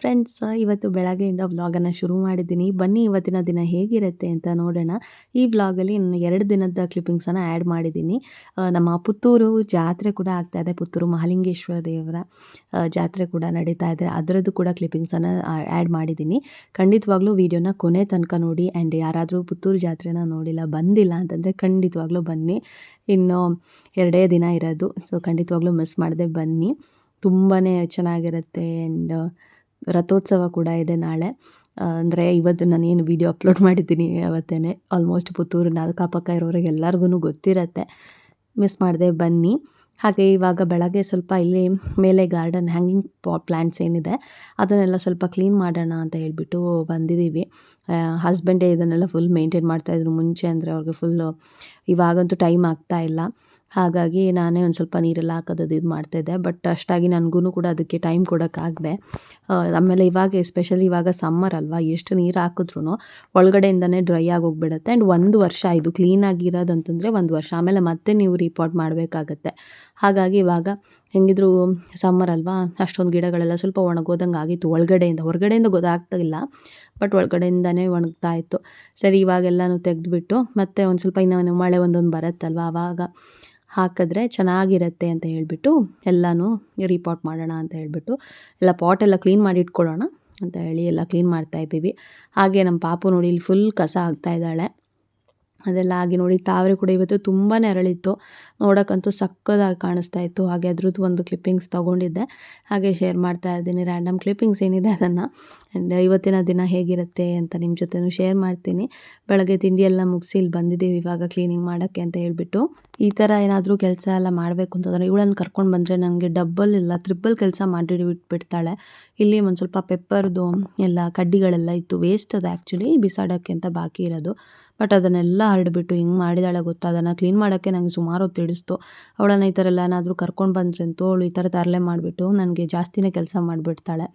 Friends ಇವತ್ತು ಬೆಳಗ್ಗೆಯಿಂದ ವ್ಲಾಗನ್ನು ಶುರು ಮಾಡಿದ್ದೀನಿ. ಬನ್ನಿ ಇವತ್ತಿನ ದಿನ ಹೇಗಿರುತ್ತೆ ಅಂತ ನೋಡೋಣ. ಈ ವ್ಲಾಗಲ್ಲಿ ನಾನು ಎರಡು ದಿನದ ಕ್ಲಿಪ್ಪಿಂಗ್ಸನ್ನು ಆ್ಯಡ್ ಮಾಡಿದ್ದೀನಿ. ನಮ್ಮ ಪುತ್ತೂರು ಜಾತ್ರೆ ಕೂಡ ಆಗ್ತಾ ಇದೆ. ಪುತ್ತೂರು ಮಹಾಲಿಂಗೇಶ್ವರ ದೇವರ ಜಾತ್ರೆ ಕೂಡ ನಡೀತಾ ಇದೆ. ಅದರದ್ದು ಕೂಡ ಕ್ಲಿಪ್ಪಿಂಗ್ಸನ್ನು ಆ್ಯಡ್ ಮಾಡಿದ್ದೀನಿ. ಖಂಡಿತವಾಗ್ಲೂ ವಿಡಿಯೋನ ಕೊನೆ ತನಕ ನೋಡಿ ಆ್ಯಂಡ್ ಯಾರಾದರೂ ಪುತ್ತೂರು ಜಾತ್ರೆನ ನೋಡಿಲ್ಲ, ಬಂದಿಲ್ಲ ಅಂತಂದರೆ ಖಂಡಿತವಾಗ್ಲೂ ಬನ್ನಿ. ಇನ್ನು ಎರಡೇ ದಿನ ಇರೋದು ಸೊ ಖಂಡಿತವಾಗ್ಲೂ ಮಿಸ್ ಮಾಡದೆ ಬನ್ನಿ. ತುಂಬಾ ಚೆನ್ನಾಗಿರುತ್ತೆ ಆ್ಯಂಡ್ ರಥೋತ್ಸವ ಕೂಡ ಇದೆ ನಾಳೆ. ಅಂದರೆ ಇವತ್ತು ನಾನು ಏನು ವಿಡಿಯೋ ಅಪ್ಲೋಡ್ ಮಾಡಿದ್ದೀನಿ ಅವತ್ತೇ ಆಲ್ಮೋಸ್ಟ್ ಪುತ್ತೂರಿನ ಅಕ್ಕಪಕ್ಕ ಇರೋರಿಗೆ ಎಲ್ಲರಿಗೂ ಗೊತ್ತಿರತ್ತೆ. ಮಿಸ್ ಮಾಡಿದೆ ಬನ್ನಿ. ಹಾಗೆ ಇವಾಗ ಬೆಳಗ್ಗೆ ಸ್ವಲ್ಪ ಇಲ್ಲಿ ಮೇಲೆ ಗಾರ್ಡನ್ ಹ್ಯಾಂಗಿಂಗ್ ಪಾ ಪ್ಲ್ಯಾಂಟ್ಸ್ ಏನಿದೆ, ಅದನ್ನೆಲ್ಲ ಸ್ವಲ್ಪ ಕ್ಲೀನ್ ಮಾಡೋಣ ಅಂತ ಹೇಳಿಬಿಟ್ಟು ಬಂದಿದ್ದೀವಿ. ಹಸ್ಬೆಂಡೇ ಇದನ್ನೆಲ್ಲ ಫುಲ್ ಮೇಂಟೈನ್ ಮಾಡ್ತಾಯಿದ್ರು ಮುಂಚೆ ಅಂದರೆ ಅವ್ರಿಗೆ ಫುಲ್ಲು ಇವಾಗಂತೂ ಟೈಮ್ ಆಗ್ತಾ ಇಲ್ಲ. ಹಾಗಾಗಿ ನಾನೇ ಒಂದು ಸ್ವಲ್ಪ ನೀರೆಲ್ಲ ಹಾಕೋದು ಇದು ಮಾಡ್ತಾಯಿದ್ದೆ ಬಟ್ ಅಷ್ಟಾಗಿ ನನಗೂ ಕೂಡ ಅದಕ್ಕೆ ಟೈಮ್ ಕೊಡೋಕ್ಕಾಗದೆ. ಆಮೇಲೆ ಇವಾಗ ಎಸ್ಪೆಷಲಿ ಇವಾಗ ಸಮ್ಮರ್ ಅಲ್ವಾ, ಎಷ್ಟು ನೀರು ಹಾಕಿದ್ರೂ ಒಳಗಡೆಯಿಂದನೇ ಡ್ರೈ ಆಗಿ ಹೋಗ್ಬಿಡುತ್ತೆ ಆ್ಯಂಡ್ ಒಂದು ವರ್ಷ ಇದು ಕ್ಲೀನಾಗಿರೋದು ಅಂತಂದರೆ ಒಂದು ವರ್ಷ. ಆಮೇಲೆ ಮತ್ತೆ ನೀವು ರಿಪೋರ್ಟ್ ಮಾಡಬೇಕಾಗತ್ತೆ. ಹಾಗಾಗಿ ಇವಾಗ ಹೆಂಗಿದ್ರು ಸಮ್ಮರ್ ಅಲ್ವಾ, ಅಷ್ಟೊಂದು ಗಿಡಗಳೆಲ್ಲ ಸ್ವಲ್ಪ ಒಣಗೋದಂಗೆ ಆಗಿತ್ತು ಒಳಗಡೆಯಿಂದ. ಹೊರಗಡೆಯಿಂದ ಗೊತ್ತಾಗ್ತಿಲ್ಲ ಬಟ್ ಒಳಗಡೆಯಿಂದನೇ ಒಣಗ್ತಾ ಇತ್ತು. ಸರಿ, ಇವಾಗೆಲ್ಲನೂ ತೆಗೆದುಬಿಟ್ಟು ಮತ್ತೆ ಒಂದು ಸ್ವಲ್ಪ ಇನ್ನೊಂದು ಮಳೆ ಒಂದೊಂದು ಬರುತ್ತಲ್ವ ಆವಾಗ ಹಾಕಿದ್ರೆ ಚೆನ್ನಾಗಿರುತ್ತೆ ಅಂತ ಹೇಳಿಬಿಟ್ಟು ಎಲ್ಲನೂ ರೀಪಾಟ್ ಮಾಡೋಣ ಅಂತ ಹೇಳಿಬಿಟ್ಟು ಎಲ್ಲ ಪಾಟ್ ಎಲ್ಲ ಕ್ಲೀನ್ ಮಾಡಿ ಇಟ್ಕೊಳ್ಳೋಣ ಅಂತ ಹೇಳಿ ಎಲ್ಲ ಕ್ಲೀನ್ ಮಾಡ್ತಾ ಇದ್ದೀವಿ. ಹಾಗೆ ನಮ್ಮ ಪಾಪು ನೋಡಿ ಇಲ್ಲಿ ಫುಲ್ ಕಸ ಆಗ್ತಾ ಇದ್ದಾಳೆ. ಅದೆಲ್ಲ ಆಗಿ ನೋಡಿ ತಾವರೆ ಕೂಡ ಇವತ್ತು ತುಂಬಾ ಅರಳಿತ್ತು. ನೋಡೋಕ್ಕಂತೂ ಸಕ್ಕದಾಗಿ ಕಾಣಿಸ್ತಾ ಇತ್ತು. ಹಾಗೆ ಅದ್ರದ್ದು ಒಂದು ಕ್ಲಿಪ್ಪಿಂಗ್ಸ್ ತೊಗೊಂಡಿದ್ದೆ. ಹಾಗೆ ಶೇರ್ ಮಾಡ್ತಾ ಇದ್ದೀನಿ. ರ್ಯಾಂಡಮ್ ಕ್ಲಿಪ್ಪಿಂಗ್ಸ್ ಏನಿದೆ ಅದನ್ನು. ಆ್ಯಂಡ್ ಇವತ್ತಿನ ದಿನ ಹೇಗಿರುತ್ತೆ ಅಂತ ನಿಮ್ಮ ಜೊತೆನೂ ಶೇರ್ ಮಾಡ್ತೀನಿ. ಬೆಳಗ್ಗೆ ತಿಂಡಿ ಎಲ್ಲ ಮುಗಿಸಿ ಇಲ್ಲಿ ಬಂದಿದ್ದೀವಿ ಇವಾಗ ಕ್ಲೀನಿಂಗ್ ಮಾಡೋಕ್ಕೆ ಅಂತ ಹೇಳ್ಬಿಟ್ಟು. ಈ ಥರ ಏನಾದರೂ ಕೆಲಸ ಎಲ್ಲ ಮಾಡಬೇಕು ಅಂತಂದರೆ ಇವಳನ್ನು ಕರ್ಕೊಂಡು ಬಂದರೆ ನನಗೆ ಡಬ್ಬಲ್ ಇಲ್ಲ ತ್ರಿಬ್ಬಲ್ ಕೆಲಸ ಮಾಡಿ ಬಿಟ್ಬಿಡ್ತಾಳೆ ಇಲ್ಲಿ ಒಂದು ಸ್ವಲ್ಪ ಪೆಪ್ಪರ್ದು ಎಲ್ಲ ಕಡ್ಡಿಗಳೆಲ್ಲ ಇತ್ತು ವೇಸ್ಟ್ ಅದು ಆ್ಯಕ್ಚುಲಿ ಬಿಸಾಡೋಕ್ಕೆ ಅಂತ ಬಾಕಿ ಇರೋದು. ಬಟ್ ಅದನ್ನೆಲ್ಲ ಹರಡಿಬಿಟ್ಟು ಹಿಂಗೆ ಮಾಡಿದಾಳೆ ಗೊತ್ತಾ? ಅದನ್ನು ಕ್ಲೀನ್ ಮಾಡೋಕ್ಕೆ ನನಗೆ ಸುಮಾರು ಹೊತ್ತು ತಿಳಿಸ್ತು ಅವಳನ್ನು ಈ ಥರ ಎಲ್ಲ ಏನಾದರೂ ಕರ್ಕೊಂಡು ಬಂದ್ರಂತೂ ಅವಳು ಈ ಥರ ತರಲೆ ಮಾಡಿಬಿಟ್ಟು ನನಗೆ ಜಾಸ್ತಿನೇ ಕೆಲಸ ಮಾಡಿಬಿಡ್ತಾಳೆ.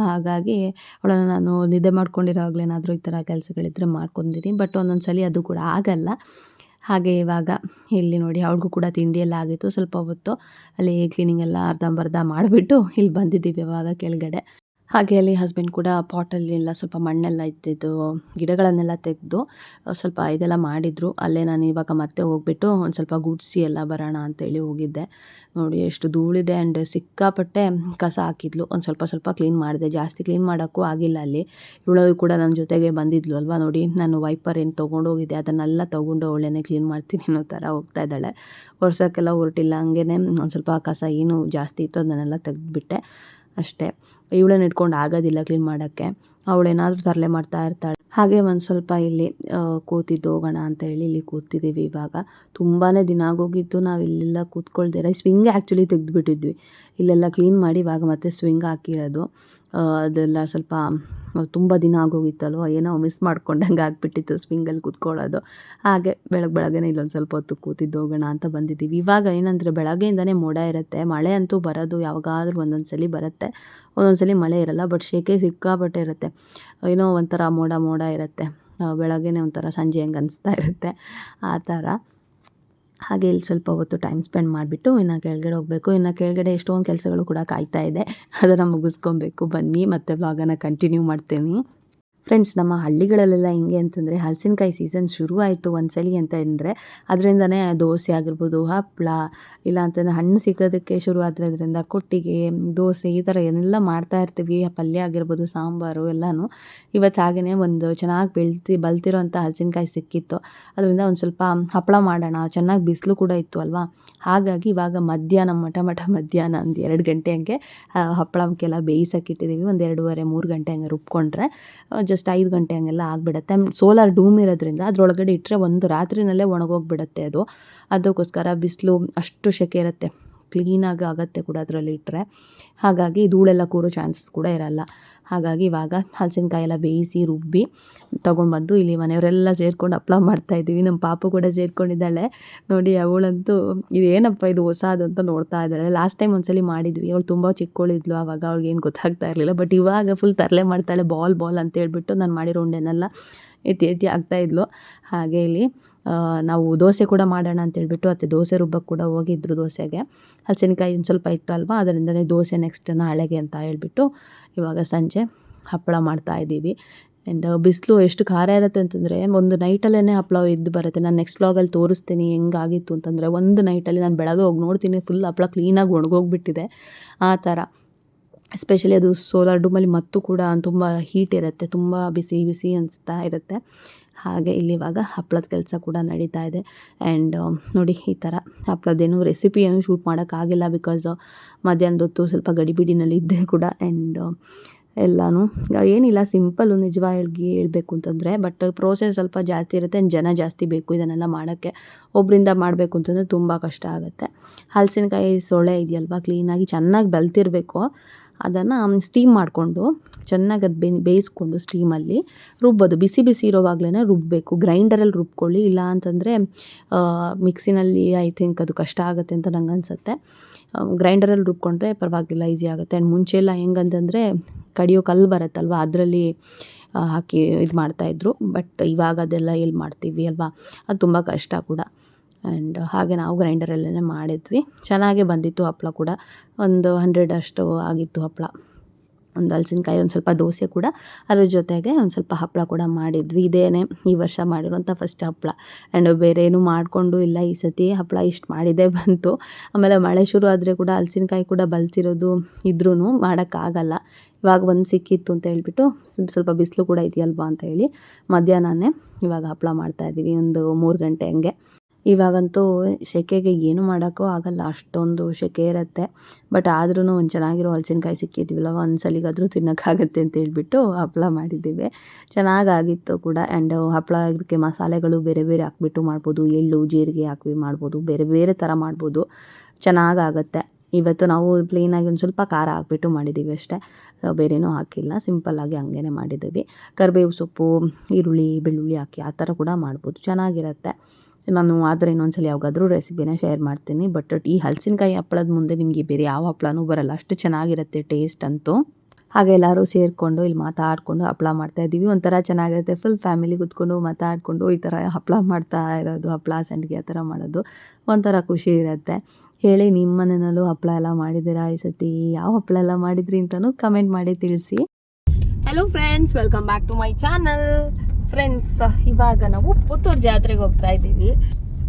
ಹಾಗಾಗಿ ಅವಳನ್ನು ನಾನು ನಿದ್ದೆ ಮಾಡ್ಕೊಂಡಿರೋವಾಗಲೇನಾದರೂ ಈ ಥರ ಕೆಲಸಗಳಿದ್ರೆ ಮಾಡ್ಕೊಂಡಿದ್ದೀನಿ. ಬಟ್ ಒಂದೊಂದು ಸಲ ಅದು ಕೂಡ ಆಗಲ್ಲ. ಹಾಗೆ ಇವಾಗ ಇಲ್ಲಿ ನೋಡಿ ಅವ್ಳಿಗೂ ಕೂಡ ತಿಂಡಿ ಎಲ್ಲ ಆಗಿತ್ತು. ಸ್ವಲ್ಪ ಹೊತ್ತು ಅಲ್ಲಿ ಕ್ಲೀನಿಂಗ್ ಎಲ್ಲ ಅರ್ಧಂಬರ್ಧ ಮಾಡಿಬಿಟ್ಟು ಇಲ್ಲಿ ಬಂದಿದ್ದೀವಿ ಇವಾಗ ಕೆಳಗಡೆ. ಹಾಗೆ ಅಲ್ಲಿ ಹಸ್ಬೆಂಡ್ ಕೂಡ ಪಾಟಲ್ಲಿ ಎಲ್ಲ ಸ್ವಲ್ಪ ಮಣ್ಣೆಲ್ಲ ಇದ್ದಿದ್ದು ಗಿಡಗಳನ್ನೆಲ್ಲ ತೆಗೆದು ಸ್ವಲ್ಪ ಇದೆಲ್ಲ ಮಾಡಿದರು. ಅಲ್ಲೇ ನಾನು ಇವಾಗ ಮತ್ತೆ ಹೋಗ್ಬಿಟ್ಟು ಒಂದು ಸ್ವಲ್ಪ ಗುಡಿಸಿ ಎಲ್ಲ ಬರೋಣ ಅಂತೇಳಿ ಹೋಗಿದ್ದೆ. ನೋಡಿ ಎಷ್ಟು ಧೂಳಿದೆ ಆ್ಯಂಡ್ ಸಿಕ್ಕಾಪಟ್ಟೆ ಕಸ ಹಾಕಿದ್ಲು. ಒಂದು ಸ್ವಲ್ಪ ಸ್ವಲ್ಪ ಕ್ಲೀನ್ ಮಾಡಿದೆ. ಜಾಸ್ತಿ ಕ್ಲೀನ್ ಮಾಡೋಕ್ಕೂ ಆಗಿಲ್ಲ ಅಲ್ಲಿ. ಇವಳು ಕೂಡ ನನ್ನ ಜೊತೆಗೆ ಬಂದಿದ್ಲು ಅಲ್ವಾ? ನೋಡಿ, ನಾನು ವೈಪರ್ ಏನು ತೊಗೊಂಡು ಹೋಗಿದ್ದೆ. ಅದನ್ನೆಲ್ಲ ತೊಗೊಂಡು ಅವಳೇನೆ ಕ್ಲೀನ್ ಮಾಡ್ತೀನಿ ಅನ್ನೋ ಥರ ಹೋಗ್ತಾ ಇದ್ದಾಳೆ. ಒರ್ಸೋಕ್ಕೆಲ್ಲ ಹೊರಟಿಲ್ಲ. ಹಂಗೇ ಒಂದು ಸ್ವಲ್ಪ ಕಸ ಏನು ಜಾಸ್ತಿ ಇತ್ತು, ಅದನ್ನೆಲ್ಲ ತೆಗೆದುಬಿಟ್ಟೆ. ಅಷ್ಟೇ. ಇವಳನ್ನ ಇಟ್ಕೊಂಡು ಆಗೋದಿಲ್ಲ ಕ್ಲೀನ್ ಮಾಡೋಕ್ಕೆ. ಅವಳೇನಾದರೂ ತರಲೆ ಮಾಡ್ತಾ ಇರ್ತಾಳೆ. ಹಾಗೆ ಒಂದು ಸ್ವಲ್ಪ ಇಲ್ಲಿ ಕೂತಿದ್ದು ಹೋಗೋಣ ಅಂತ ಹೇಳಿ ಇಲ್ಲಿ ಕೂತಿದ್ದೀವಿ ಇವಾಗ. ತುಂಬಾ ದಿನ ಆಗೋಗಿತ್ತು. ನಾವು ಇಲ್ಲೆಲ್ಲ ಕೂತ್ಕೊಳ್ದಿರ ಸ್ವಿಂಗ್ ಆ್ಯಕ್ಚುಲಿ ತೆಗೆದುಬಿಟ್ಟಿದ್ವಿ. ಇಲ್ಲೆಲ್ಲ ಕ್ಲೀನ್ ಮಾಡಿ ಇವಾಗ ಮತ್ತೆ ಸ್ವಿಂಗ್ ಹಾಕಿರೋದು. ಅದೆಲ್ಲ ಸ್ವಲ್ಪ, ತುಂಬ ದಿನ ಆಗೋಗಿತ್ತಲ್ವ? ಏನೋ ಮಿಸ್ ಮಾಡ್ಕೊಂಡಂಗೆ ಆಗಿಬಿಟ್ಟಿತ್ತು ಸ್ವಿಂಗಲ್ಲಿ ಕೂತ್ಕೊಳ್ಳೋದು. ಹಾಗೆ ಬೆಳಗ್ಗೆ ಬೆಳಗ್ಗೆನೇ ಇಲ್ಲೊಂದು ಸ್ವಲ್ಪ ಹೊತ್ತು ಕೂತಿದ್ದು ಹೋಗೋಣ ಅಂತ ಬಂದಿದ್ದೀವಿ. ಇವಾಗ ಏನಂದರೆ ಬೆಳಗ್ಗೆಯಿಂದನೇ ಮೋಡ ಇರುತ್ತೆ. ಮಳೆ ಅಂತೂ ಬರೋದು ಯಾವಾಗಾದ್ರೂ ಒಂದೊಂದು ಸಲ ಬರುತ್ತೆ. ಒಂದೊಂದು ಸಲ ಮಳೆ ಇರಲ್ಲ ಬಟ್ ಶೆಕೆ ಸಿಕ್ಕಾಪಟ್ಟೆ ಇರುತ್ತೆ. ಏನೋ ಒಂಥರ ಮೋಡ ಮೋಡ ಇರುತ್ತೆ. ಬೆಳಗ್ಗೆನೇ ಒಂಥರ ಸಂಜೆ ಹಂಗೆ ಅನಿಸ್ತಾ ಇರುತ್ತೆ. ಆ ಥರ. ಹಾಗೆ ಇಲ್ಲಿ ಸ್ವಲ್ಪ ಹೊತ್ತು ಟೈಮ್ ಸ್ಪೆಂಡ್ ಮಾಡಿಬಿಟ್ಟು ಇನ್ನು ಕೆಳಗಡೆ ಹೋಗಬೇಕು. ಇನ್ನು ಕೆಳಗಡೆ ಎಷ್ಟೊಂದು ಕೆಲಸಗಳು ಕೂಡ ಕಾಯ್ತಾ ಇದೆ. ಅದನ್ನು ಮುಗಿಸ್ಕೊಬೇಕು. ಬನ್ನಿ, ಮತ್ತೆ ಭಾಗನ ಕಂಟಿನ್ಯೂ ಮಾಡ್ತೀನಿ. ಫ್ರೆಂಡ್ಸ್, ನಮ್ಮ ಹಳ್ಳಿಗಳಲ್ಲೆಲ್ಲ ಹೆಂಗೆ ಅಂತಂದರೆ ಹಲಸಿನಕಾಯಿ ಸೀಸನ್ ಶುರುವಾಯಿತು ಒಂದ್ಸಲಿ ಅಂತ ಅಂದರೆ ಅದರಿಂದನೇ ದೋಸೆ ಆಗಿರ್ಬೋದು ಹಪ್ಪಳ ಇಲ್ಲ ಅಂತಂದರೆ ಹಣ್ಣು ಸಿಗೋದಕ್ಕೆ ಶುರು ಆದ್ರದ್ರಿಂದ ಕೊಟ್ಟಿಗೆ, ದೋಸೆ ಈ ಥರ ಏನೆಲ್ಲ ಮಾಡ್ತಾ ಇರ್ತೀವಿ. ಪಲ್ಯ ಆಗಿರ್ಬೋದು, ಸಾಂಬಾರು ಎಲ್ಲಾನು ಇವತ್ತು ಹಾಗೆಯೇ ಒಂದು ಚೆನ್ನಾಗಿ ಬೆಳ್ತಿ ಬಲ್ತಿರೋ ಅಂಥ ಹಲಸಿನಕಾಯಿ ಸಿಕ್ಕಿತ್ತು. ಅದರಿಂದ ಒಂದು ಸ್ವಲ್ಪ ಹಪ್ಪಳ ಮಾಡೋಣ, ಚೆನ್ನಾಗಿ ಬಿಸಿಲು ಕೂಡ ಇತ್ತು ಅಲ್ವಾ? ಹಾಗಾಗಿ ಇವಾಗ ಮಧ್ಯಾಹ್ನ, ಮಠ ಮಠ ಮಧ್ಯಾಹ್ನ ಒಂದು ಎರಡು ಗಂಟೆ ಹಂಗೆ ಹಪ್ಪಳಕ್ಕೆಲ್ಲ ಬೇಯಿಸೋಕೆ ಇಟ್ಟಿದ್ದೀವಿ. ಒಂದು ಎರಡೂವರೆ, ಮೂರು ಗಂಟೆ ಹಂಗೆ ರುಬ್ಕೊಂಡ್ರೆ ಜಸ್ಟ್ ಐದು ಗಂಟೆ ಹಂಗೆಲ್ಲ ಆಗಿಬಿಡತ್ತೆ. ಸೋಲಾರ್ ಡೂಮ್ ಇರೋದ್ರಿಂದ ಅದರೊಳಗಡೆ ಇಟ್ಟರೆ ಒಂದು ರಾತ್ರಿನಲ್ಲೇ ಒಣಗೋಗ್ಬಿಡುತ್ತೆ ಅದು. ಅದಕ್ಕೋಸ್ಕರ ಬಿಸಿಲು ಅಷ್ಟು ಸೆಕೆ ಇರುತ್ತೆ. ಕ್ಲೀನಾಗಿ ಆಗುತ್ತೆ ಕೂಡ ಅದರಲ್ಲಿ ಇಟ್ಟರೆ ಹಾಗಾಗಿ ಧೂಳೆಲ್ಲ ಕೂರೋ ಚಾನ್ಸಸ್ ಕೂಡ ಇರಲ್ಲ. ಹಾಗಾಗಿ ಇವಾಗ ಹಲಸಿನಕಾಯಿ ಎಲ್ಲ ಬೇಯಿಸಿ, ರುಬ್ಬಿ ತೊಗೊಂಡ್ಬಂದು ಇಲ್ಲಿ ಮನೆಯವರೆಲ್ಲ ಸೇರ್ಕೊಂಡು ಹಪ್ಳ ಮಾಡ್ತಾಯಿದ್ದೀವಿ ನಮ್ಮ ಪಾಪು ಕೂಡ ಸೇರ್ಕೊಂಡಿದ್ದಾಳೆ. ನೋಡಿ ಅವಳಂತೂ ಇದೇನಪ್ಪ ಇದು ಹೊಸದು ಅಂತ ನೋಡ್ತಾ ಇದ್ದಾಳೆ. ಲಾಸ್ಟ್ ಟೈಮ್ ಒಂದ್ಸಲಿ ಮಾಡಿದ್ವಿ. ಅವಳು ತುಂಬ ಚಿಕ್ಕವಳಿದ್ಲು ಆವಾಗ ಅವ್ಳಿಗೆ ಏನು ಗೊತ್ತಾಗ್ತಾ ಇರಲಿಲ್ಲ. ಬಟ್ ಇವಾಗ ಫುಲ್ ತರಲೆ ಮಾಡ್ತಾಳೆ. ಬಾಲ್ ಬಾಲ್ ಅಂತ ಹೇಳ್ಬಿಟ್ಟು ನಾನು ಮಾಡಿರೋ ಉಂಡೆನೆಲ್ಲ ಎತ್ತಿ ಎತ್ತಿ ಆಗ್ತಾಯಿದ್ಲು ಹಾಗೆ ಇಲ್ಲಿ ನಾವು ದೋಸೆ ಕೂಡ ಮಾಡೋಣ ಅಂತ ಹೇಳ್ಬಿಟ್ಟು ಅತ್ತೆ ದೋಸೆ ರುಬ್ಬಕ್ಕೆ ಕೂಡ ಹೋಗಿದ್ರು ದೋಸೆಗೆ. ಹಲಸಿನಕಾಯಿ ಒಂದು ಸ್ವಲ್ಪ ಇತ್ತು ಅಲ್ವಾ? ಅದರಿಂದನೇ ದೋಸೆ ನೆಕ್ಸ್ಟ್ ನಾಳೆಗೆ ಅಂತ ಹೇಳ್ಬಿಟ್ಟು ಇವಾಗ ಸಂಜೆ ಹಪ್ಪಳ ಮಾಡ್ತಾ ಇದ್ದೀವಿ. ಆ್ಯಂಡ್ ಬಿಸಿಲು ಎಷ್ಟು ಖಾರ ಇರುತ್ತೆ ಅಂತಂದರೆ ಒಂದು ನೈಟಲ್ಲೇ ಹಪ್ಪಳ ಇದ್ದು ಬರುತ್ತೆ. ನಾನು ನೆಕ್ಸ್ಟ್ ವ್ಲಾಗಲ್ಲಿ ತೋರಿಸ್ತೀನಿ ಹೆಂಗಾಗಿತ್ತು ಅಂತಂದರೆ ಒಂದು ನೈಟಲ್ಲಿ ನಾನು ಬೆಳಗ್ಗೆ ಹೋಗಿ ನೋಡ್ತೀನಿ ಫುಲ್ ಹಪ್ಪಳ ಕ್ಲೀನಾಗಿ ಒಣಗೋಗ್ಬಿಟ್ಟಿದೆ. ಆ ಥರ. ಎಸ್ಪೆಷಲಿ ಅದು ಸೋಲಾರ್ ಡೂಮಲ್ಲಿ ಮತ್ತು ಕೂಡ ತುಂಬ ಹೀಟ್ ಇರುತ್ತೆ, ತುಂಬ ಬಿಸಿ ಬಿಸಿ ಅನಿಸ್ತಾ ಇರುತ್ತೆ. ಹಾಗೆ ಇಲ್ಲಿ ಇವಾಗ ಹಪ್ಪಳದ ಕೆಲಸ ಕೂಡ ನಡೀತಾ ಇದೆ. ಆ್ಯಂಡ್ ನೋಡಿ ಈ ಥರ ಹಪ್ಪಳದೇನು ರೆಸಿಪಿ ಏನು ಶೂಟ್ ಮಾಡೋಕ್ಕಾಗಿಲ್ಲ ಬಿಕಾಸ್ ಮಧ್ಯಾಹ್ನದ ಹೊತ್ತು ಸ್ವಲ್ಪ ಗಡಿಬಿಡಿನಲ್ಲಿ ಇದ್ದೆ ಕೂಡ. ಆ್ಯಂಡ್ ಎಲ್ಲನೂ ಏನಿಲ್ಲ ಸಿಂಪಲ್ಲು ನಿಜವಾಗಿ ಹೇಳಬೇಕು ಅಂತಂದರೆ ಬಟ್ ಪ್ರೋಸೆಸ್ ಸ್ವಲ್ಪ ಜಾಸ್ತಿ ಇರುತ್ತೆ, ಜನ ಜಾಸ್ತಿ ಬೇಕು ಇದನ್ನೆಲ್ಲ ಮಾಡೋಕ್ಕೆ. ಒಬ್ಬರಿಂದ ಮಾಡಬೇಕು ಅಂತಂದರೆ ತುಂಬ ಕಷ್ಟ ಆಗುತ್ತೆ. ಹಲಸಿನಕಾಯಿ ಸೊಳ್ಳೆ ಇದೆಯಲ್ವಾ? ಕ್ಲೀನಾಗಿ ಚೆನ್ನಾಗಿ ಬೆಳ್ತಿರಬೇಕು ಅದನ್ನು ಸ್ಟೀಮ್ ಮಾಡಿಕೊಂಡು ಚೆನ್ನಾಗಿ ಅದು ಬೇ, ಬೇಯಿಸ್ಕೊಂಡು ಸ್ಟೀಮಲ್ಲಿ ರುಬ್ಬೋದು. ಬಿಸಿ ಬಿಸಿ ಇರೋವಾಗಲೇ ರುಬ್ಬಬೇಕು ಗ್ರೈಂಡರಲ್ಲಿ ರುಬ್ಕೊಳ್ಳಿ. ಇಲ್ಲ ಅಂತಂದರೆ ಮಿಕ್ಸಿನಲ್ಲಿ ಐ ಥಿಂಕ್ ಅದು ಕಷ್ಟ ಆಗುತ್ತೆ ಅಂತ ನಂಗೆ ಅನಿಸುತ್ತೆ. ಗ್ರೈಂಡರಲ್ಲಿ ರುಬ್ಕೊಂಡ್ರೆ ಪರವಾಗಿಲ್ಲ ಈಸಿ ಆಗುತ್ತೆ. ಆ್ಯಂಡ್ ಮುಂಚೆಲ್ಲ ಹೆಂಗಂತಂದರೆ ಕಡಿಯೋ ಕಲ್ಲು ಬರುತ್ತಲ್ವ? ಅದರಲ್ಲಿ ಹಾಕಿ ಇದು ಮಾಡ್ತಾಯಿದ್ರು ಬಟ್ ಇವಾಗ ಅದೆಲ್ಲ ಎಲ್ಲಿ ಮಾಡ್ತೀವಿ ಅಲ್ವಾ? ಅದು ತುಂಬ ಕಷ್ಟ ಕೂಡ. ಆ್ಯಂಡ್ ಹಾಗೆ ನಾವು ಗ್ರೈಂಡರಲ್ಲೇ ಮಾಡಿದ್ವಿ. ಚೆನ್ನಾಗೇ ಬಂದಿತ್ತು ಹಪ್ಪಳ ಕೂಡ. ಒಂದು ಹಂಡ್ರೆಡ್ ಅಷ್ಟು ಆಗಿತ್ತು ಹಪ್ಪಳ ಒಂದು ಹಲಸಿನಕಾಯಿ, ಒಂದು ಸ್ವಲ್ಪ ದೋಸೆ ಕೂಡ. ಅದ್ರ ಜೊತೆಗೆ ಒಂದು ಸ್ವಲ್ಪ ಹಪ್ಪಳ ಕೂಡ ಮಾಡಿದ್ವಿ. ಇದೇನೆ ಈ ವರ್ಷ ಮಾಡಿರುವಂಥ ಫಸ್ಟ್ ಹಪ್ಪಳ ಆ್ಯಂಡ್ ಬೇರೆ ಏನೂ ಮಾಡಿಕೊಂಡು ಇಲ್ಲ. ಈ ಸತಿ ಹಪ್ಪಳ ಇಷ್ಟು ಮಾಡಿದ್ದೇ ಬಂತು. ಆಮೇಲೆ ಮಳೆ ಶುರು ಆದರೆ ಕೂಡ ಹಲಸಿನಕಾಯಿ ಕೂಡ ಬಲ್ತಿರೋದು ಇದ್ರೂ ಮಾಡೋಕ್ಕಾಗಲ್ಲ. ಇವಾಗ ಒಂದು ಸಿಕ್ಕಿತ್ತು ಅಂತ ಹೇಳ್ಬಿಟ್ಟು ಸ್ವಲ್ಪ ಸ್ವಲ್ಪ ಬಿಸಿಲು ಕೂಡ ಇದೆಯಲ್ವಾ ಅಂತ ಹೇಳಿ ಮಧ್ಯಾಹ್ನನೇ ಇವಾಗ ಹಪ್ಪಳ ಮಾಡ್ತಾಯಿದ್ದೀವಿ ಒಂದು ಮೂರು ಗಂಟೆ ಹಂಗೆ. ಇವಾಗಂತೂ ಸೆಕೆಗೆ ಏನು ಮಾಡೋಕ್ಕೂ ಆಗಲ್ಲ, ಅಷ್ಟೊಂದು ಸೆಕೆ ಇರುತ್ತೆ. ಬಟ್ ಆದ್ರೂ ಒಂದು ಚೆನ್ನಾಗಿರೋ ಹಲಸಿನಕಾಯಿ ಸಿಕ್ಕಿದ್ವಿಲ್ಲ ಒಂದು ಸಲಿಗಾದರೂ ತಿನ್ನೋಕ್ಕಾಗತ್ತೆ ಅಂತ ಹೇಳ್ಬಿಟ್ಟು ಹಪ್ಪಳ ಮಾಡಿದ್ದೀವಿ. ಚೆನ್ನಾಗಾಗಿತ್ತು ಕೂಡ. ಆ್ಯಂಡ್ ಹಪ್ಪಳ ಇದಕ್ಕೆ ಮಸಾಲೆಗಳು ಬೇರೆ ಬೇರೆ ಹಾಕ್ಬಿಟ್ಟು ಮಾಡ್ಬೋದು. ಎಳ್ಳು, ಜೀರಿಗೆ ಹಾಕಿ ಮಾಡ್ಬೋದು. ಬೇರೆ ಬೇರೆ ಥರ ಮಾಡ್ಬೋದು. ಚೆನ್ನಾಗಾಗತ್ತೆ. ಇವತ್ತು ನಾವು ಪ್ಲೇನಾಗಿ ಒಂದು ಸ್ವಲ್ಪ ಖಾರ ಹಾಕ್ಬಿಟ್ಟು ಮಾಡಿದ್ದೀವಿ ಅಷ್ಟೇ. ಬೇರೇನೂ ಹಾಕಿಲ್ಲ. ಸಿಂಪಲ್ಲಾಗಿ ಹಂಗೇ ಮಾಡಿದ್ದೀವಿ. ಕರಿಬೇವು ಸೊಪ್ಪು, ಈರುಳ್ಳಿ, ಬೆಳ್ಳುಳ್ಳಿ ಹಾಕಿ ಆ ಥರ ಕೂಡ ಮಾಡ್ಬೋದು. ಚೆನ್ನಾಗಿರುತ್ತೆ. ನಾನು ಆದರೆ ಇನ್ನೊಂದ್ಸಲ ಯಾವಾಗಾದರೂ ರೆಸಿಪಿನ ಶೇರ್ ಮಾಡ್ತೀನಿ. ಬಟ್ ಈ ಹಲಸಿನಕಾಯಿ ಹಪ್ಪಳದ ಮುಂದೆ ನಿಮಗೆ ಬೇರೆ ಯಾವ ಹಪ್ಪಳನೂ ಬರಲ್ಲ. ಅಷ್ಟು ಚೆನ್ನಾಗಿರುತ್ತೆ ಟೇಸ್ಟ್ ಅಂತೂ. ಹಾಗೆ ಎಲ್ಲರೂ ಸೇರಿಕೊಂಡು ಇಲ್ಲಿ ಮಾತಾಡಿಕೊಂಡು ಹಪ್ಪಳ ಮಾಡ್ತಾಯಿದ್ದೀವಿ ಒಂಥರ ಚೆನ್ನಾಗಿರುತ್ತೆ. ಫುಲ್ ಫ್ಯಾಮಿಲಿ ಕೂತ್ಕೊಂಡು ಮಾತಾಡಿಕೊಂಡು ಈ ಥರ ಹಪ್ಪಳ ಮಾಡ್ತಾ ಇರೋದು, ಹಪ್ಪಳ ಸಂಡಿಗೆ ಆ ಥರ ಮಾಡೋದು ಒಂಥರ ಖುಷಿ ಇರುತ್ತೆ. ಹೇಳಿ ನಿಮ್ಮ ಮನೆಯಲ್ಲೂ ಹಪ್ಪಳ ಎಲ್ಲ ಮಾಡಿದ್ದೀರಾ ಈ ಸತಿ? ಯಾವ ಹಪ್ಪಳ ಎಲ್ಲ ಮಾಡಿದ್ರಿ ಅಂತಲೂ ಕಮೆಂಟ್ ಮಾಡಿ ತಿಳಿಸಿ. Hello friends welcome back to my channel friends ಇವಾಗ ನಾವು ಪುತ್ತೂರು ಜಾತ್ರೆಗೆ ಹೋಗ್ತಾ ಇದ್ದೀವಿ.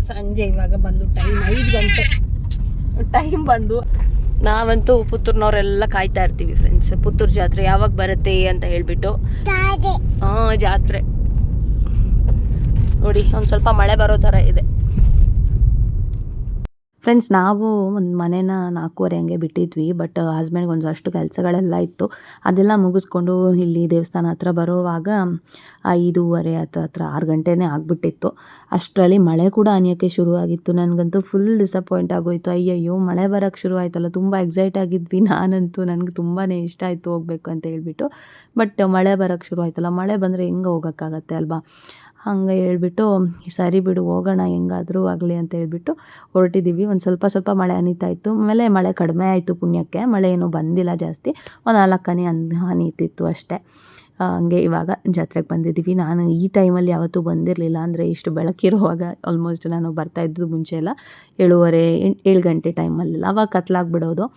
ಸಂಜೆ ಇವಾಗ ಬಂದು ಟೈಮ್ ಐದು ಗಂಟೆ. ಟೈಮ್ ಬಂದು ನಾವಂತೂ ಪುತ್ತೂರ್ನವರೆಲ್ಲ ಕಾಯ್ತಾ ಇರ್ತೀವಿ ಫ್ರೆಂಡ್ಸ್ ಪುತ್ತೂರು ಜಾತ್ರೆ ಯಾವಾಗ ಬರುತ್ತೆ ಅಂತ ಹೇಳ್ಬಿಟ್ಟು. ಹಾಂ ಜಾತ್ರೆ. ನೋಡಿ ಒಂದು ಸ್ವಲ್ಪ ಮಳೆ ಬರೋ ಥರ ಇದೆ. ಫ್ರೆಂಡ್ಸ್ ನಾವು ಒಂದು ಮನೇನ ನಾಲ್ಕೂವರೆ ಹಂಗೆ ಬಿಟ್ಟಿದ್ವಿ ಬಟ್ ಹಸ್ಬೆಂಡ್ಗೆ ಅಷ್ಟು ಕೆಲಸಗಳೆಲ್ಲ ಇತ್ತು. ಅದೆಲ್ಲ ಮುಗಿಸ್ಕೊಂಡು ಇಲ್ಲಿ ದೇವಸ್ಥಾನ ಹತ್ರ ಬರೋವಾಗ ಐದೂವರೆ ಅಥವಾ ಹತ್ರ ಆರು ಗಂಟೆನೇ ಆಗಿಬಿಟ್ಟಿತ್ತು. ಅಷ್ಟರಲ್ಲಿ ಮಳೆ ಕೂಡ ಅನಿಯೋಕ್ಕೆ ಶುರುವಾಗಿತ್ತು. ನನಗಂತೂ ಫುಲ್ ಡಿಸಪಾಯಿಂಟ್ ಆಗೋಯ್ತು. ಅಯ್ಯಯ್ಯೋ, ಮಳೆ ಬರೋಕ್ಕೆ ಶುರು ಆಯ್ತಲ್ಲ ತುಂಬ ಎಕ್ಸೈಟ್ ಆಗಿದ್ವಿ ನಾನಂತೂ. ನನಗೆ ತುಂಬಾ ಇಷ್ಟ ಆಯಿತು ಹೋಗ್ಬೇಕು ಅಂತ ಹೇಳ್ಬಿಟ್ಟು. ಬಟ್ ಮಳೆ ಬರೋಕ್ಕೆ ಶುರು ಆಯ್ತಲ್ಲ ಮಳೆ ಬಂದರೆ ಹೆಂಗೆ ಹೋಗೋಕ್ಕಾಗತ್ತೆ ಅಲ್ವಾ? ಹಂಗೆ ಹೇಳ್ಬಿಟ್ಟು ಸರಿ ಬಿಡು, ಹೋಗೋಣ, ಹೆಂಗಾದರೂ ಆಗಲಿ ಅಂತ ಹೇಳ್ಬಿಟ್ಟು ಹೊರಟಿದ್ದೀವಿ ಒಂದು ಸ್ವಲ್ಪ ಸ್ವಲ್ಪ ಮಳೆ ಅನಿತಾ ಇತ್ತು. ಆಮೇಲೆ ಮಳೆ ಕಡಿಮೆ ಆಯಿತು ಪುಣ್ಯಕ್ಕೆ. ಮಳೆ ಏನೂ ಬಂದಿಲ್ಲ ಜಾಸ್ತಿ. ಒಂದು ನಾಲ್ಕು ಹನಿ ಅನ್ ಅನಿತಿತ್ತು ಅಷ್ಟೇ. ಹಂಗೆ ಇವಾಗ ಜಾತ್ರೆಗೆ ಬಂದಿದ್ದೀವಿ ನಾನು ಈ ಟೈಮಲ್ಲಿ ಯಾವತ್ತೂ ಬಂದಿರಲಿಲ್ಲ. ಅಂದರೆ ಇಷ್ಟು ಬೆಳಕಿರುವಾಗ ಆಲ್ಮೋಸ್ಟ್ ನಾನು ಬರ್ತಾ ಇದ್ದು ಮುಂಚೆ ಎಲ್ಲ ಏಳುವರೆ, ಏಳು ಗಂಟೆ ಟೈಮಲ್ಲೆಲ್ಲ ಅವಾಗ ಕತ್ಲಾಗ್ಬಿಡೋದು.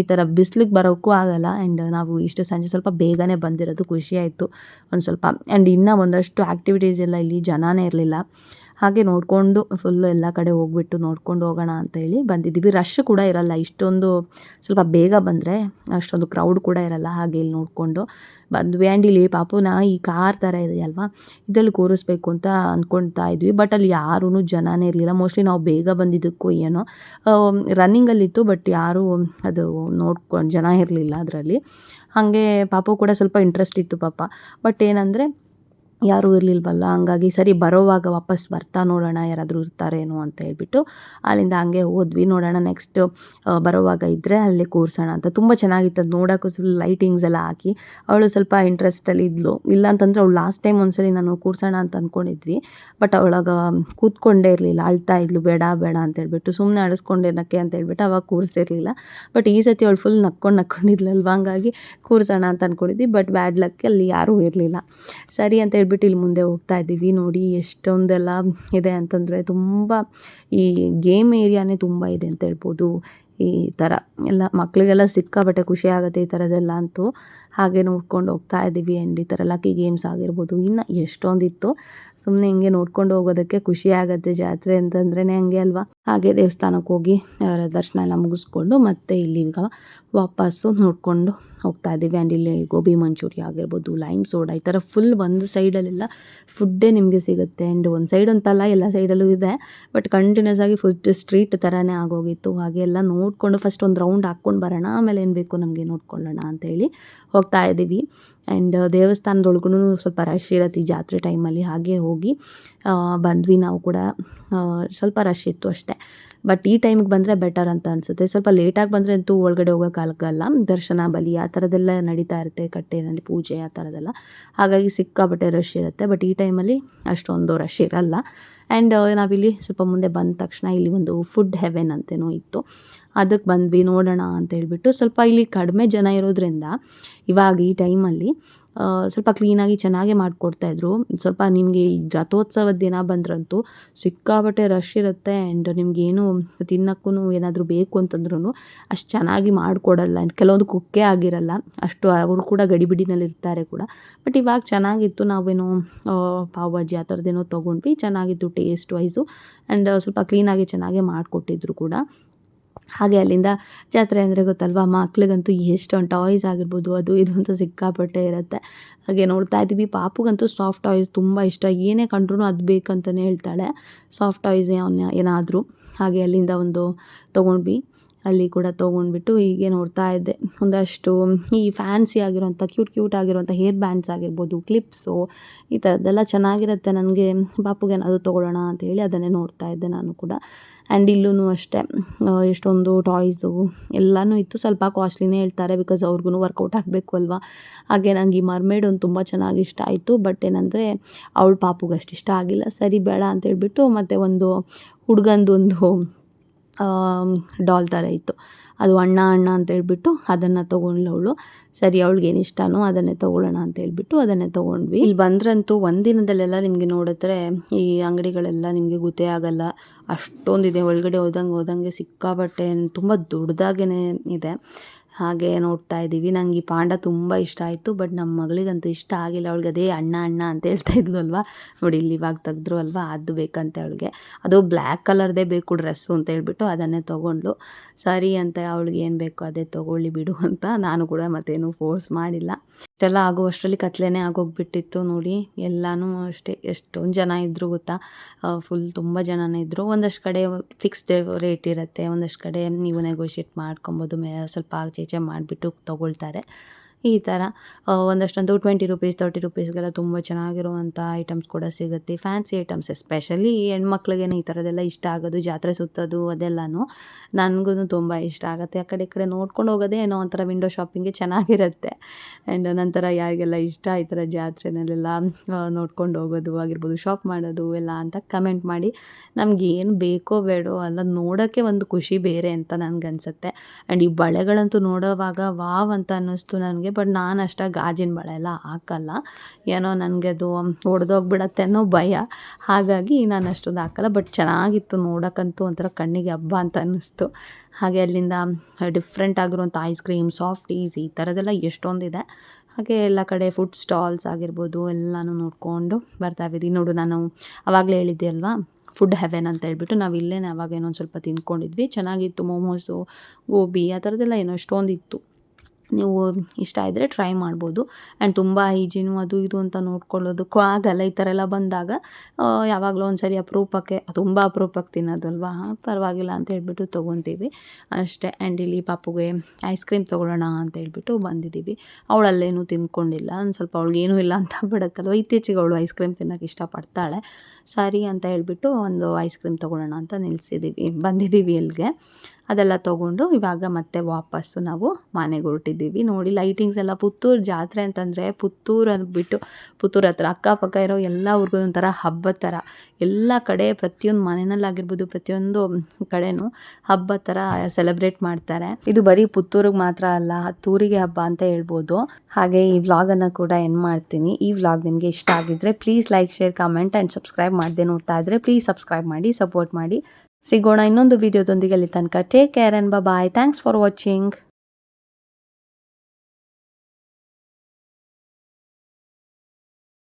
ಈ ಥರ ಬಿಸ್ಲಿಗೆ ಬರೋಕ್ಕೂ ಆಗಲ್ಲ. ಆ್ಯಂಡ್ ನಾವು ಇಷ್ಟು ಸಂಜೆ ಸ್ವಲ್ಪ ಬೇಗನೆ ಬಂದಿರೋದು ಖುಷಿ ಆಯಿತು. ಒಂದು ಸ್ವಲ್ಪ ಆ್ಯಂಡ್ ಇನ್ನೂ ಒಂದಷ್ಟು ಆ್ಯಕ್ಟಿವಿಟೀಸ್ ಎಲ್ಲ ಇಲ್ಲಿ ಜನನೇ ಇರಲಿಲ್ಲ. ಹಾಗೆ ನೋಡಿಕೊಂಡು ಫುಲ್ಲು ಎಲ್ಲ ಕಡೆ ಹೋಗ್ಬಿಟ್ಟು ನೋಡ್ಕೊಂಡು ಹೋಗೋಣ ಅಂತ ಹೇಳಿ ಬಂದಿದ್ದೀವಿ. ರಶ್ ಕೂಡ ಇರಲ್ಲ. ಇಷ್ಟೊಂದು ಸ್ವಲ್ಪ ಬೇಗ ಬಂದರೆ ಅಷ್ಟೊಂದು ಕ್ರೌಡ್ ಕೂಡ ಇರಲ್ಲ ಹಾಗೆ ಇಲ್ಲಿ ನೋಡಿಕೊಂಡು. ಬಂದ್ವಿ. ಆ್ಯಂಡ್ ಇಲ್ಲಿ ಪಾಪುನ ಈ ಕಾರ್ ಥರ ಇದೆಯಲ್ವಾ ಇದರಲ್ಲಿ ಕೂರಿಸ್ಬೇಕು ಅಂತ ಅಂದ್ಕೊಳ್ತಾ ಇದ್ವಿ. ಬಟ್ ಅಲ್ಲಿ ಯಾರೂ ಜನನೇ ಇರಲಿಲ್ಲ. ಮೋಸ್ಟ್ಲಿ ನಾವು ಬೇಗ ಬಂದಿದ್ದಕ್ಕೂ ಏನೋ ರನ್ನಿಂಗಲ್ಲಿತ್ತು ಬಟ್ ಯಾರೂ ಅದು ನೋಡ್ಕೊಂಡು ಜನ ಇರಲಿಲ್ಲ ಅದರಲ್ಲಿ. ಹಾಗೆ ಪಾಪು ಕೂಡ ಸ್ವಲ್ಪ ಇಂಟ್ರೆಸ್ಟ್ ಇತ್ತು ಪಾಪ. ಬಟ್ ಏನಂದರೆ ಯಾರೂ ಇರಲಿಲ್ವಲ್ಲ, ಹಂಗಾಗಿ ಸರಿ ಬರೋವಾಗ ವಾಪಸ್ ಬರ್ತಾ ನೋಡೋಣ ಯಾರಾದರೂ ಇರ್ತಾರೇನೋ ಅಂತ ಹೇಳ್ಬಿಟ್ಟು ಅಲ್ಲಿಂದ ಹಂಗೆ ಹೋದ್ವಿ. ನೋಡೋಣ ನೆಕ್ಸ್ಟ್ ಬರೋವಾಗ ಇದ್ದರೆ ಅಲ್ಲಿ ಕೂರಿಸೋಣ ಅಂತ. ತುಂಬ ಚೆನ್ನಾಗಿತ್ತು ಅದು ನೋಡೋಕ್ಕೂ ಫುಲ್ ಲೈಟಿಂಗ್ಸ್ ಎಲ್ಲ ಹಾಕಿ. ಅವಳು ಸ್ವಲ್ಪ ಇಂಟ್ರೆಸ್ಟಲ್ಲಿ ಇದ್ಲು. ಇಲ್ಲ ಅಂತಂದರೆ ಅವಳು ಲಾಸ್ಟ್ ಟೈಮ್ ಒಂದ್ಸಲಿ ನಾನು ಕೂರಿಸೋಣ ಅಂತ ಅಂದ್ಕೊಂಡಿದ್ವಿ ಬಟ್ ಅವಳಾಗ ಕೂತ್ಕೊಂಡೇ ಇರಲಿಲ್ಲ. ಅಳ್ತಾ ಇದ್ಲು, ಬೇಡ ಬೇಡ ಅಂತ ಹೇಳ್ಬಿಟ್ಟು ಸುಮ್ಮನೆ ಅಳಿಸ್ಕೊಂಡೇನಕ್ಕೆ ಅಂತ ಹೇಳ್ಬಿಟ್ಟು ಅವಾಗ ಕೂರಿಸಿರ್ಲಿಲ್ಲ. ಬಟ್ ಈ ಸತಿ ಅವಳು ಫುಲ್ ನಕ್ಕೊಂಡು ನಕ್ಕೊಂಡಿದ್ಲಲ್ವ ಹಂಗಾಗಿ ಕೂರಿಸೋಣ ಅಂತ ಅಂದ್ಕೊಂಡಿದ್ವಿ ಬಟ್ ಬ್ಯಾಡ್ ಲಕ್ ಅಲ್ಲಿ ಯಾರೂ ಇರಲಿಲ್ಲ. ಸರಿ ಅಂತ ಹೇಳ್ಬಿಟ್ಟು ಇಲ್ಲಿ ಮುಂದೆ ಹೋಗ್ತಾ ಇದ್ದೀವಿ. ನೋಡಿ ಎಷ್ಟೊಂದೆಲ್ಲ ಇದೆ ಅಂತಂದರೆ ತುಂಬ ಈ ಗೇಮ್ ಏರಿಯಾನೇ ತುಂಬ ಇದೆ ಅಂತ ಹೇಳ್ಬೋದು. ಈ ಥರ ಎಲ್ಲ ಮಕ್ಕಳಿಗೆಲ್ಲ ಸಿಕ್ಕಾಪಟ್ಟೆ ಖುಷಿ ಆಗುತ್ತೆ ಈ ಥರದ್ದೆಲ್ಲ ಅಂತೂ. ಹಾಗೆ ನೋಡ್ಕೊಂಡು ಹೋಗ್ತಾ ಇದ್ದೀವಿ ಆ್ಯಂಡ್ ಈ ಥರ ಲಕ್ಕಿ ಗೇಮ್ಸ್ ಆಗಿರ್ಬೋದು. ಇನ್ನು ಎಷ್ಟೊಂದಿತ್ತು. ಸುಮ್ಮನೆ ಹಿಂಗೆ ನೋಡ್ಕೊಂಡು ಹೋಗೋದಕ್ಕೆ ಖುಷಿ ಆಗುತ್ತೆ ಜಾತ್ರೆ ಅಂತಂದ್ರೇ ಹಂಗೆ ಅಲ್ವಾ? ಹಾಗೆ ದೇವಸ್ಥಾನಕ್ಕೆ ಹೋಗಿ ದರ್ಶನ ಎಲ್ಲ ಮುಗಿಸ್ಕೊಂಡು ಮತ್ತೆ ಇಲ್ಲಿ ಈಗ ವಾಪಸ್ಸು ನೋಡ್ಕೊಂಡು ಹೋಗ್ತಾ ಇದ್ದೀವಿ. ಆ್ಯಂಡ್ ಇಲ್ಲಿ ಗೋಬಿ ಮಂಚೂರಿ ಆಗಿರ್ಬೋದು ಲೈಮ್ ಸೋಡಾ ಈ ಥರ ಫುಲ್ ಒಂದು ಸೈಡಲ್ಲೆಲ್ಲ ಫುಡ್ಡೇ ನಿಮಗೆ ಸಿಗುತ್ತೆ. ಆ್ಯಂಡ್ ಒಂದು ಸೈಡ್ ಅಂತಲ್ಲ, ಎಲ್ಲ ಸೈಡಲ್ಲೂ ಇದೆ. ಬಟ್ ಕಂಟಿನ್ಯೂಸ್ ಆಗಿ ಫುಡ್ ಸ್ಟ್ರೀಟ್ ಥರನೇ ಆಗೋಗಿತ್ತು. ಹಾಗೆ ಎಲ್ಲ ನೋಡಿಕೊಂಡು ಫಸ್ಟ್ ಒಂದು ರೌಂಡ್ ಹಾಕ್ಕೊಂಡು ಬರೋಣ. ಆಮೇಲೆ ಏನು ಬೇಕು ನಮಗೆ ನೋಡ್ಕೊಳ್ಳೋಣ ಅಂತೇಳಿ ಹೋಗ್ತಾ ಇದ್ದೀವಿ. ಆ್ಯಂಡ್ ದೇವಸ್ಥಾನದೊಳಗೂ ಸ್ವಲ್ಪ ರಶ್ ಇರತ್ತೆ ಈ ಜಾತ್ರೆ ಟೈಮಲ್ಲಿ ಹಾಗೆ ಹೋಗಿ ಬಂದ್ವಿ ನಾವು ಕೂಡ. ಸ್ವಲ್ಪ ರಶ್ ಇತ್ತು ಅಷ್ಟೇ. ಬಟ್ ಈ ಟೈಮಿಗೆ ಬಂದರೆ ಬೆಟರ್ ಅಂತ ಅನಿಸುತ್ತೆ. ಸ್ವಲ್ಪ ಲೇಟಾಗಿ ಬಂದರೆ ಅಂತೂ ಒಳಗಡೆ ಹೋಗೋಕ್ಕಾಗಲ್ಲ ದರ್ಶನ, ಬಲಿ ಆ ಥರದ್ದೆಲ್ಲ ನಡೀತಾ ಇರುತ್ತೆ. ಕಟ್ಟೆನಲ್ಲಿ ಪೂಜೆ ಆ ಥರದ್ದೆಲ್ಲ ಹಾಗಾಗಿ ಸಿಕ್ಕಾಪಟ್ಟೆ ರಶ್ ಇರುತ್ತೆ. ಬಟ್ ಈ ಟೈಮಲ್ಲಿ ಅಷ್ಟೊಂದು ರಶ್ ಇರಲ್ಲ. ಆ್ಯಂಡ್ ನಾವಿಲ್ಲಿ ಸ್ವಲ್ಪ ಮುಂದೆ ಬಂದ ತಕ್ಷಣ ಇಲ್ಲಿ ಒಂದು ಫುಡ್ ಹೆವೆನ್ ಅಂತೇನೋ ಇತ್ತು. ಅದಕ್ಕೆ ಬಂದ್ವಿ, ನೋಡೋಣ ಅಂತ ಹೇಳ್ಬಿಟ್ಟು ಸ್ವಲ್ಪ ಇಲ್ಲಿ ಕಡಿಮೆ ಜನ ಇರೋದ್ರಿಂದ ಇವಾಗ ಈ ಟೈಮಲ್ಲಿ ಸ್ವಲ್ಪ ಕ್ಲೀನಾಗಿ ಚೆನ್ನಾಗೇ ಮಾಡಿಕೊಡ್ತಾಯಿದ್ರು ಸ್ವಲ್ಪ ನಿಮಗೆ ಈ ರಥೋತ್ಸವದ ದಿನ ಬಂದ್ರಂತೂ ಸಿಕ್ಕಾಪಟ್ಟೆ ರಶ್ ಇರುತ್ತೆ ಆ್ಯಂಡ್ ನಿಮಗೇನು ತಿನ್ನೋಕ್ಕೂ ಏನಾದರೂ ಬೇಕು ಅಂತಂದ್ರೂ ಅಷ್ಟು ಚೆನ್ನಾಗಿ ಮಾಡಿಕೊಡಲ್ಲ. ಕೆಲವೊಂದು ಕುಕ್ಕೇ ಆಗಿರಲ್ಲ, ಅಷ್ಟು ಅವರು ಕೂಡ ಗಡಿಬಿಡಿನಲ್ಲಿ ಇರ್ತಾರೆ ಕೂಡ. ಬಟ್ ಇವಾಗ ಚೆನ್ನಾಗಿತ್ತು. ನಾವೇನೋ ಪಾವ್ ಭಾಜಿ ಆ ಥರದ್ದೇನೋ ತೊಗೊಂಡ್ವಿ. ಚೆನ್ನಾಗಿತ್ತು ಟೇಸ್ಟ್ ವೈಸು ಆ್ಯಂಡ್ ಸ್ವಲ್ಪ ಕ್ಲೀನಾಗಿ ಚೆನ್ನಾಗೇ ಮಾಡಿಕೊಟ್ಟಿದ್ರು ಕೂಡ. ಹಾಗೆ ಅಲ್ಲಿಂದ ಜಾತ್ರೆ ಅಂದರೆ ಗೊತ್ತಲ್ವಾ? ಮಕ್ಳಿಗಂತೂ ಎಷ್ಟೊಂದು ಟಾಯ್ಸ್ ಆಗಿರ್ಬೋದು, ಅದು ಇದು ಅಂತ ಸಿಕ್ಕಾಪಟ್ಟೆ ಇರುತ್ತೆ. ಹಾಗೆ ನೋಡ್ತಾ ಇದ್ದೀವಿ, ಪಾಪುಗಂತೂ ಸಾಫ್ಟ್ ಟಾಯ್ಸ್ ತುಂಬ ಇಷ್ಟ. ಏನೇ ಕಂಡ್ರೂ ಅದು ಬೇಕಂತಲೇ ಹೇಳ್ತಾಳೆ. ಸಾಫ್ಟ್ ಟಾಯ್ಸ್ ಅವನ್ನ ಏನಾದರೂ. ಹಾಗೆ ಅಲ್ಲಿಂದ ಒಂದು ತೊಗೊಂಡ್ವಿ. ಅಲ್ಲಿ ಕೂಡ ತೊಗೊಂಡ್ಬಿಟ್ಟು ಹೀಗೆ ನೋಡ್ತಾ ಇದ್ದೆ. ಒಂದಷ್ಟು ಈ ಫ್ಯಾನ್ಸಿ ಆಗಿರೋಂಥ ಕ್ಯೂಟ್ ಕ್ಯೂಟ್ ಆಗಿರೋಂಥ ಹೇರ್ ಬ್ಯಾಂಡ್ಸ್ ಆಗಿರ್ಬೋದು ಕ್ಲಿಪ್ಸು ಈ ಥರದ್ದೆಲ್ಲ ಚೆನ್ನಾಗಿರುತ್ತೆ. ನನಗೆ ಪಾಪುಗೆ ಏನಾದರೂ ತೊಗೊಳ್ಳೋಣ ಅಂತೇಳಿ ಅದನ್ನೇ ನೋಡ್ತಾ ಇದ್ದೆ ನಾನು ಕೂಡ. ಆ್ಯಂಡ್ ಇಲ್ಲೂ ಅಷ್ಟೇ ಎಷ್ಟೊಂದು ಟಾಯ್ಸು ಎಲ್ಲನೂ ಇತ್ತು. ಸ್ವಲ್ಪ ಕಾಸ್ಟ್ಲಿನೇ ಹೇಳ್ತಾರೆ ಬಿಕಾಸ್ ಅವ್ರಿಗೂ ವರ್ಕೌಟ್ ಆಗಬೇಕು ಅಲ್ವಾ? ಹಾಗೆ ನನಗೆ ಈ ಮರ್ಮೇಡ್ ಒಂದು ತುಂಬ ಚೆನ್ನಾಗಿ ಇಷ್ಟ ಆಯಿತು. ಬಟ್ ಏನಂದರೆ, ಅವಳು ಪಾಪುಗಷ್ಟು ಇಷ್ಟ ಆಗಿಲ್ಲ. ಸರಿ, ಬೇಡ ಅಂತ ಹೇಳ್ಬಿಟ್ಟು ಮತ್ತು ಒಂದು ಹುಡುಗಂದೊಂದು ಡಾಲ್ ಥರ ಇತ್ತು. ಅದು ಅಣ್ಣ ಅಣ್ಣ ಅಂತ ಹೇಳ್ಬಿಟ್ಟು ಅದನ್ನು ಅವಳು. ಸರಿ ಅವಳಿಗೇನು ಇಷ್ಟನೋ ಅದನ್ನೇ ತೊಗೊಳ್ಳೋಣ ಅಂತ ಹೇಳ್ಬಿಟ್ಟು ಅದನ್ನೇ ತೊಗೊಂಡ್ವಿ. ಇಲ್ಲಿ ಬಂದ್ರಂತೂ ಒಂದಿನದಲ್ಲೆಲ್ಲ ನಿಮಗೆ ನೋಡಿದ್ರೆ ಈ ಅಂಗಡಿಗಳೆಲ್ಲ ನಿಮಗೆ ಗೊತ್ತೇ ಆಗಲ್ಲ. ಅಷ್ಟೊಂದಿದೆ, ಒಳಗಡೆ ಹೋದಂಗೆ ಹೋದಂಗೆ ಸಿಕ್ಕಾಪಟ್ಟೆ ತುಂಬ ದೊಡ್ಡದಾಗೇ ಇದೆ. ಹಾಗೆ ನೋಡ್ತಾ ಇದ್ದೀವಿ. ನಂಗೆ ಈ ಪಾಂಡ ತುಂಬ ಇಷ್ಟ ಆಯಿತು. ಬಟ್ ನಮ್ಮ ಮಗಳಿಗಂತೂ ಇಷ್ಟ ಆಗಿಲ್ಲ. ಅವಳಿಗೆ ಅದೇ ಅಣ್ಣ ಅಣ್ಣ ಅಂತ ಹೇಳ್ತಾ ಇದ್ಲು ಅಲ್ವಾ? ನೋಡಿ, ಇಲ್ಲಿ ಇವಾಗ ತೆಗೆದ್ರು ಅಲ್ವಾ? ಅದು ಬೇಕಂತೆ ಅವಳಿಗೆ. ಅದು ಬ್ಲ್ಯಾಕ್ ಕಲರ್ದೇ ಬೇಕು ಡ್ರೆಸ್ಸು ಅಂತ ಹೇಳ್ಬಿಟ್ಟು ಅದನ್ನೇ ತೊಗೊಂಡ್ಲು ಸರಿ ಅಂತ ಅವಳಿಗೆ ಏನು ಬೇಕೋ ಅದೇ ತೊಗೊಳ್ಳಿ ಬಿಡು ಅಂತ ನಾನು ಕೂಡ ಮತ್ತೇನು ಫೋರ್ಸ್ ಮಾಡಿಲ್ಲ. ಇಷ್ಟೆಲ್ಲ ಆಗುವಷ್ಟರಲ್ಲಿ ಕತ್ಲೆನೇ ಆಗೋಗ್ಬಿಟ್ಟಿತ್ತು ನೋಡಿ. ಎಲ್ಲನೂ ಅಷ್ಟೇ, ಎಷ್ಟೊಂದು ಜನ ಇದ್ದರು ಗೊತ್ತಾ? ಫುಲ್ ತುಂಬ ಜನನೇ ಇದ್ದರು ಒಂದಷ್ಟು ಕಡೆ ಫಿಕ್ಸ್ಡ್ ರೇಟ್ ಇರುತ್ತೆ, ಒಂದಷ್ಟು ಕಡೆ ನೀವು ನೆಗೋಷಿಯೇಟ್ ಮಾಡ್ಕೊಬೋದು ಸ್ವಲ್ಪ ಆಚೆ ಈಚೆ ಮಾಡಿಬಿಟ್ಟು ತೊಗೊಳ್ತಾರೆ. ಈ ಥರ ಒಂದಷ್ಟೊಂದು ಟ್ವೆಂಟಿ ರುಪೀಸ್ ತರ್ಟಿ ರುಪೀಸ್ಗೆಲ್ಲ ತುಂಬ ಚೆನ್ನಾಗಿರುವಂಥ ಐಟಮ್ಸ್ ಕೂಡ ಸಿಗುತ್ತೆ. ಫ್ಯಾನ್ಸಿ ಐಟಮ್ಸ್ ಎಸ್ಪೆಷಲಿ ಹೆಣ್ಮಕ್ಳಿಗೆ ಈ ಥರದ್ದೆಲ್ಲ ಇಷ್ಟ ಆಗೋದು, ಜಾತ್ರೆ ಸುತ್ತೋದು ಅದೆಲ್ಲನೂ ನನಗೂ ತುಂಬ ಇಷ್ಟ ಆಗುತ್ತೆ. ಆ ಕಡೆ ಈ ಕಡೆ ನೋಡ್ಕೊಂಡು ಹೋಗೋದೇ ಏನೋ ಒಂಥರ ವಿಂಡೋ ಶಾಪಿಂಗ್ಗೆ ಚೆನ್ನಾಗಿರುತ್ತೆ. ಆ್ಯಂಡ್ ನಂತರ ಯಾರಿಗೆಲ್ಲ ಇಷ್ಟ ಈ ಥರ ಜಾತ್ರೆನಲ್ಲೆಲ್ಲ ನೋಡ್ಕೊಂಡು ಹೋಗೋದು ಆಗಿರ್ಬೋದು ಶಾಪ್ ಮಾಡೋದು ಎಲ್ಲ ಅಂತ ಕಮೆಂಟ್ ಮಾಡಿ ನಮ್ಗೆ ಏನು ಬೇಕೋ ಬೇಡೋ ಅಲ್ಲ ನೋಡೋಕ್ಕೆ ಒಂದು ಖುಷಿ ಬೇರೆ ಅಂತ ನನಗನ್ಸುತ್ತೆ. ಆ್ಯಂಡ್ ಈ ಬಳೆಗಳಂತೂ ನೋಡೋವಾಗ ವಾವ್ ಅಂತ ಅನ್ನಿಸ್ತು ನನಗೆ. ಬಟ್ ನಾನು ಅಷ್ಟೇ ಗಾಜಿನ ಬಳೆ ಎಲ್ಲ ಹಾಕಲ್ಲ. ಏನೋ ನನಗೆ ಅದು ಒಡೆದೋಗ್ಬಿಡತ್ತೆ ಅನ್ನೋ ಭಯ. ಹಾಗಾಗಿ ನಾನು ಅಷ್ಟೊಂದು ಹಾಕಲ್ಲ. ಬಟ್ ಚೆನ್ನಾಗಿತ್ತು ನೋಡೋಕ್ಕಂತೂ ಒಂಥರ ಕಣ್ಣಿಗೆ ಹಬ್ಬ ಅಂತ ಅನ್ನಿಸ್ತು. ಹಾಗೆ ಅಲ್ಲಿಂದ ಡಿಫ್ರೆಂಟ್ ಆಗಿರುವಂಥ ಐಸ್ ಕ್ರೀಮ್ ಸಾಫ್ಟ್ ಸಾಫ್ಟೀಸ್ ಈ ಥರದ್ದೆಲ್ಲ ಎಷ್ಟೊಂದಿದೆ. ಹಾಗೆ ಎಲ್ಲ ಕಡೆ ಫುಡ್ ಸ್ಟಾಲ್ಸ್ ಆಗಿರ್ಬೋದು ಎಲ್ಲನೂ ನೋಡಿಕೊಂಡು ಬರ್ತಾ ಇದ್ದೀವಿ ನೋಡು ನಾನು ಆವಾಗಲೇ ಹೇಳಿದ್ದೆ ಅಲ್ವಾ ಫುಡ್ ಹೆವೆನ್ ಅಂತ ಹೇಳ್ಬಿಟ್ಟು ನಾವು ಇಲ್ಲೇ ಅವಾಗ ಏನೋ ಒಂದು ಸ್ವಲ್ಪ ತಿಂದ್ಕೊಂಡಿದ್ವಿ. ಚೆನ್ನಾಗಿತ್ತು, ಮೋಮೋಸು, ಗೋಬಿ ಆ ಥರದ್ದೆಲ್ಲ ಏನೋ ಎಷ್ಟೊಂದಿತ್ತು. ನೀವು ಇಷ್ಟ ಇದ್ದರೆ ಟ್ರೈ ಮಾಡ್ಬೋದು. ಆ್ಯಂಡ್ ತುಂಬ ಹೈಜೀನು ಅದು ಇದು ಅಂತ ನೋಡ್ಕೊಳ್ಳೋದಕ್ಕೂ ಆಗಲ್ಲ. ಈ ಥರ ಎಲ್ಲ ಬಂದಾಗ ಯಾವಾಗಲೂ ಒಂದು ಸರಿ ಅಪರೂಪಕ್ಕೆ, ತುಂಬ ಅಪರೂಪಕ್ಕೆ ತಿನ್ನೋದಲ್ವಾ? ಪರವಾಗಿಲ್ಲ ಅಂತ ಹೇಳ್ಬಿಟ್ಟು ತೊಗೊತೀವಿ. ಅಷ್ಟೇ. ಆ್ಯಂಡ್ ಇಲ್ಲಿ ಪಾಪುಗೆ ಐಸ್ ಕ್ರೀಮ್ ತೊಗೊಳ್ಳೋಣ ಅಂತ ಹೇಳ್ಬಿಟ್ಟು ಬಂದಿದ್ದೀವಿ. ಅವಳಲ್ಲೇನು ತಿನ್ಕೊಂಡಿಲ್ಲ ಒಂದು ಸ್ವಲ್ಪ ಅವಳಿಗೇನೂ ಇಲ್ಲ ಅಂತ ಬಿಡುತ್ತಲ್ವ ಇತ್ತೀಚೆಗೆ ಅವಳು ಐಸ್ ಕ್ರೀಮ್ ತಿನ್ನೋಕೆ ಇಷ್ಟಪಡ್ತಾಳೆ. ಸರಿ ಅಂತ ಹೇಳ್ಬಿಟ್ಟು ಒಂದು ಐಸ್ ಕ್ರೀಮ್ ತೊಗೊಳ್ಳೋಣ ಅಂತ ನಿಲ್ಲಿಸಿದ್ದೀವಿ ಬಂದಿದ್ದೀವಿ ಇಲ್ಲಿಗೆ. ಅದೆಲ್ಲ ತೊಗೊಂಡು ಇವಾಗ ಮತ್ತೆ ವಾಪಸ್ಸು ನಾವು ಮನೆಗೆ ಹೊರಟಿದ್ದೀವಿ. ನೋಡಿ ಲೈಟಿಂಗ್ಸ್ ಎಲ್ಲ ಪುತ್ತೂರು ಜಾತ್ರೆ ಅಂತಂದರೆ ಪುತ್ತೂರು ಅಂದ್ಬಿಟ್ಟು ಪುತ್ತೂರು ಹತ್ರ ಅಕ್ಕಪಕ್ಕ ಇರೋ ಎಲ್ಲ ಊರಿಗೂ ಒಂಥರ ಹಬ್ಬದ ಥರ. ಎಲ್ಲ ಕಡೆ ಪ್ರತಿಯೊಂದು ಮನೆಯಲ್ಲಾಗಿರ್ಬೋದು ಪ್ರತಿಯೊಂದು ಕಡೆನೂ ಹಬ್ಬದ ಥರ ಸೆಲೆಬ್ರೇಟ್ ಮಾಡ್ತಾರೆ. ಇದು ಬರೀ ಪುತ್ತೂರಿಗೆ ಮಾತ್ರ ಅಲ್ಲ, ಹತ್ತೂರಿಗೆ ಹಬ್ಬ ಅಂತ ಹೇಳ್ಬೋದು. ಹಾಗೆ ಈ ವ್ಲಾಗನ್ನು ಕೂಡ ಎಂಡ್ ಮಾಡ್ತೀನಿ. ಈ ವ್ಲಾಗ್ ನಿಮಗೆ ಇಷ್ಟ ಆಗಿದ್ರೆ please like share comment and subscribe ಮಾಡದೆ ನೋಡ್ತಾ ಇದ್ರೆ ಪ್ಲೀಸ್ ಸಬ್ಸ್ಕ್ರೈಬ್ ಮಾಡಿ ಸಪೋರ್ಟ್ ಮಾಡಿ. ಸಿಗೋಣ ಇನ್ನೊಂದು ವಿಡಿಯೋದೊಂದಿಗೆ ಅಲ್ಲಿ ತನಕ. Take care and bye thanks for watching